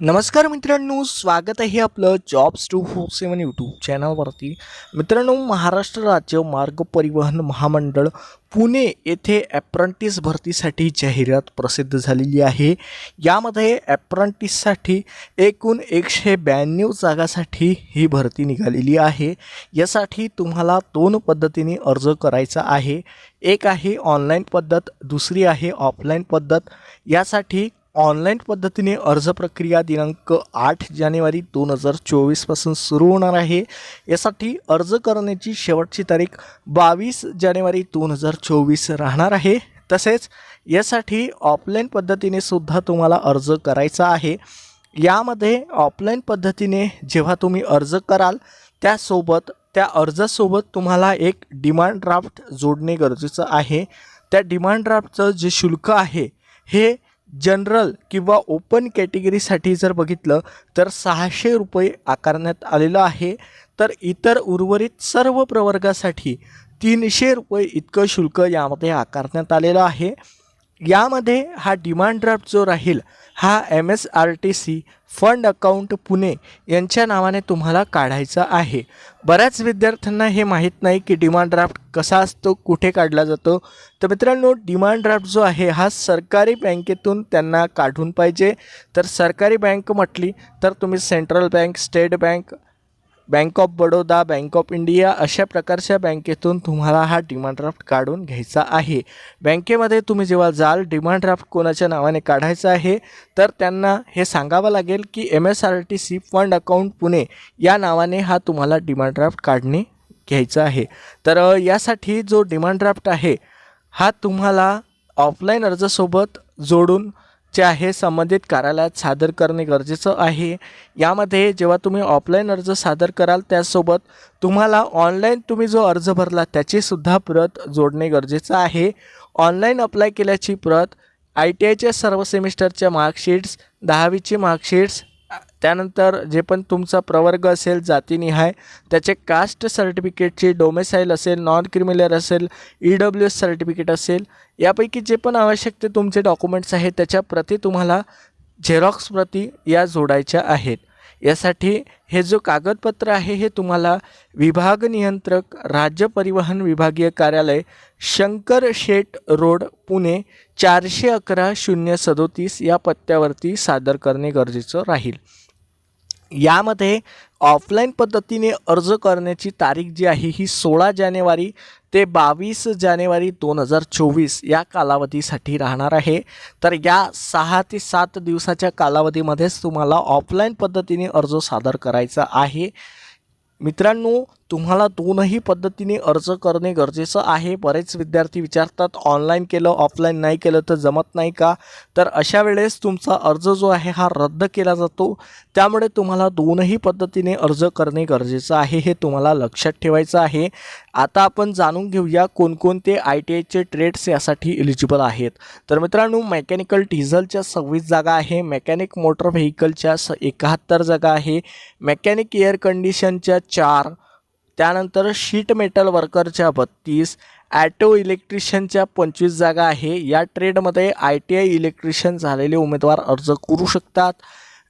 नमस्कार मित्रांनो स्वागत आहे आपलं jobs two four seven YouTube चॅनलवरती मित्रांनो महाराष्ट्र राज्य मार्ग परिवहन महामंडळ पुणे येथे ॲप्रंटिस भरतीसाठी जाहिरात प्रसिद्ध झालेली आहे. यामध्ये ॲप्रंटिससाठी एकूण एकशे ब्याण्णव जागासाठी ही भरती निघालेली आहे. यासाठी तुम्हाला दोन पद्धतीने अर्ज करायचा आहे. एक आहे ऑनलाईन पद्धत दुसरी आहे ऑफलाईन पद्धत. यासाठी ऑनलाईन पद्धतीने अर्ज प्रक्रिया दिनांक आठ जानेवारी दोन हजार चोवीसपासून सुरू होणार आहे. यासाठी अर्ज करण्याची शेवटची तारीख बावीस जानेवारी दोन हजार चोवीस राहणार आहे. तसेच यासाठी ऑफलाईन पद्धतीने सुद्धा तुम्हाला अर्ज करायचा आहे. यामध्ये ऑफलाईन पद्धतीने जेव्हा तुम्ही अर्ज कराल त्यासोबत त्या अर्जासोबत तुम्हाला एक डिमांड ड्राफ्ट जोडणे गरजेचं आहे. त्या डिमांड ड्राफ्टचं जे शुल्क आहे हे जनरल किंवा ओपन कॅटेगरीसाठी जर बघितलं तर सहाशे रुपये आकारण्यात आलेलं आहे. तर इतर उर्वरित सर्व प्रवर्गासाठी तीनशे रुपये इतकं शुल्क यामध्ये आकारण्यात आलेलं आहे. यामध्ये हा डिमांड ड्राफ्ट जो राहील हा M S R T C fund account Pune यांच्या नावाने तुम्हाला काढायचा आहे. बऱ्याच विद्यार्थ्यांना हे माहीत नाही की डिमांड ड्राफ्ट कसा असतो कुठे काढला जातो. तर मित्रांनो डिमांड ड्राफ्ट जो आहे हा सरकारी बँकेतून त्यांना काढून पाहिजे. तर सरकारी बँक म्हटली तर तुम्ही central bank state bank bank of Baroda bank of India अशा प्रकारच्या बँकेतून तुम्हाला हा डिमांड ड्राफ्ट काढून घ्यायचा आहे. बँकेमध्ये तुम्ही जेव्हा जाल डिमांड ड्राफ्ट कोणाच्या नावाने काढायचं आहे तर त्यांना हे सांगावं लागेल की M S R T C fund account Pune या नावाने हा तुम्हाला डिमांड ड्राफ्ट काढणे घ्यायचं आहे. तर यासाठी जो डिमांड ड्राफ्ट आहे हा तुम्हाला ऑफलाईन अर्जासोबत जोडून जे आहे संबंधित कार्यालयात सादर करणे गरजेचं आहे. यामध्ये जेव्हा तुम्ही ऑफलाईन अर्ज सादर कराल त्यासोबत तुम्हाला ऑनलाईन तुम्ही जो अर्ज भरला त्याचीसुद्धा प्रत जोडणे गरजेचं आहे. ऑनलाईन अप्लाय केल्याची प्रत आय टी आयच्या सर्व सेमिस्टरच्या मार्कशीट्स दहावीची मार्कशीट्स त्यानंतर जे पण तुमचा प्रवर्ग असेल जातीनिहाय त्याचे कास्ट सर्टिफिकेटची डोमेसाईल असेल नॉन क्रिमिलर असेल ई डब्ल्यू एस सर्टिफिकेट असेल यापैकी जे पण आवश्यक ते तुमचे डॉक्युमेंट्स आहेत त्याच्या प्रती तुम्हाला झेरॉक्स प्रती या जोडायच्या आहेत. यासाठी हे जो कागदपत्र आहे हे तुम्हाला विभाग नियंत्रक राज्य परिवहन विभागीय कार्यालय शंकर शेट रोड पुणे चारशे अकरा शून्य सदोतीस या पत्त्यावरती सादर करणे गरजेचं राहील. यामध्ये ऑफलाईन पद्धतीने अर्ज करण्याची तारीख जी आहे ही सोळा जानेवारी ते बावीस जानेवारी दोन हजार चोवीस या कालावधीसाठी राहणार आहे. तर या सहा ते सात दिवसाच्या कालावधीमध्येच तुम्हाला ऑफलाईन पद्धतीने अर्ज सादर करायचा आहे. मित्रांनो तुम्हाला दोनही पद्धतीने अर्ज करणे गरजेचं आहे. बरेच विद्यार्थी विचारतात ऑनलाईन केलं ऑफलाईन नाही केलं तर जमत नाही का? तर अशा वेळेस तुमचा अर्ज जो आहे हा रद्द केला जातो. त्यामुळे तुम्हाला दोनही पद्धतीने अर्ज करणे गरजेचं आहे हे तुम्हाला लक्षात ठेवायचं आहे. आता आपण जाणून घेऊया कोणकोणते आय टी आयचे ट्रेड्स यासाठी इलिजिबल आहेत. तर मित्रांनो मेकॅनिकल डिझलच्या सव्वीस जागा आहे मेकॅनिक मोटर व्हेकलच्या स एकाहत्तर जागा आहे मेकॅनिक एअर कंडिशनच्या चार त्यानंतर शीट मेटल वर्करच्या बत्तीस ॲटो इलेक्ट्रिशियनच्या पंचवीस जागा आहे. या ट्रेडमध्ये आय टी आय इलेक्ट्रिशियन झालेले उमेदवार अर्ज करू शकतात.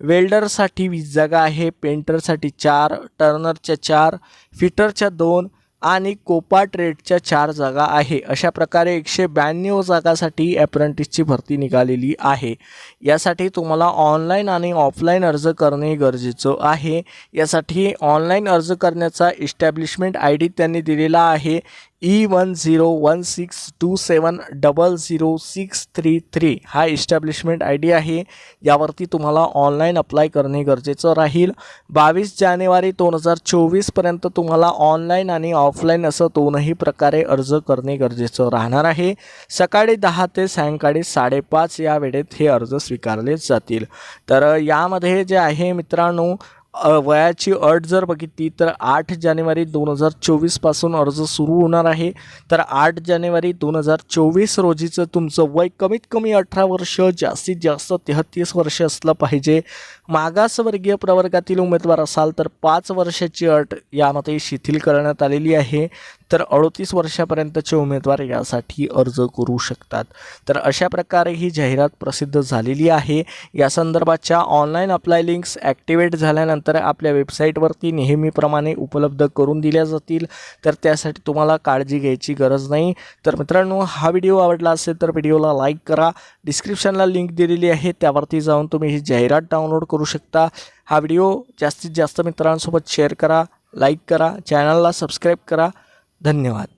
वेल्डरसाठी वीस जागा आहे पेंटरसाठी चार टर्नरच्या चार फिटरच्या दोन आणि कोपा ट्रेडच्या चार जागा आहे. अशा प्रकारे एकशे ब्याण्णव जागासाठी ॲप्रेंटिसची भरती निघालेली आहे. यासाठी तुम्हाला ऑनलाईन आणि ऑफलाईन अर्ज करणे गरजेचं आहे. यासाठी ऑनलाईन अर्ज करण्याचा इस्टॅब्लिशमेंट आय डी त्यांनी दिलेला आहे. E one zero one six two seven double zero six three three हा इस्टॅब्लिशमेंट आय डी आहे. यावरती तुम्हाला ऑनलाईन अप्लाय करणे गरजेचं राहील. बावीस जानेवारी दोन हजार चोवीसपर्यंत तुम्हाला ऑनलाईन आणि ऑफलाईन असं दोनही प्रकारे अर्ज करणे गरजेचं राहणार आहे. सकाळी दहा ते सायंकाळी साडेपाच या वेळेत हे अर्ज स्वीकारले जातील. तर यामध्ये जे आहे मित्रांनो वयाची अट जर बघितली तर आठ जानेवारी दोन हजार चोवीसपासून अर्ज सुरू होणार आहे. तर आठ जानेवारी दोन हजार चोवीस रोजीचं तुमचं वय कमीत कमी अठरा वर्ष जास्तीत जास्त तेहतीस वर्ष असलं पाहिजे. मागासवर्गीय प्रवर्गातील उमेदवार असाल तर पाच वर्षाची अट यामध्ये शिथिल करण्यात आलेली आहे. तर अडतीस वर्षापर्यंतचे उमेदवार यासाठी अर्ज करू शकतात. तर अशा प्रकारे ही जाहिरात प्रसिद्ध झालेली आहे. या संदर्भाच्या ऑनलाईन अप्लाय लिंक्स ॲक्टिवेट झाल्यानंतर आपल्या वेबसाईटवरती नेहमीप्रमाणे उपलब्ध करून दिल्या जातील. तर त्यासाठी तुम्हाला काळजी घ्यायची गरज नाही. तर मित्रांनो हा व्हिडिओ आवडला असेल तर व्हिडिओला लाईक करा. डिस्क्रिप्शनला लिंक दिलेली आहे. त्यावरती जाऊन तुम्ही ही जाहिरात डाउनलोड करू शकता. हा व्हिडिओ जास्तीत जास्त मित्रांसोबत शेअर करा लाईक करा चॅनलला सबस्क्राईब करा. धन्यवाद.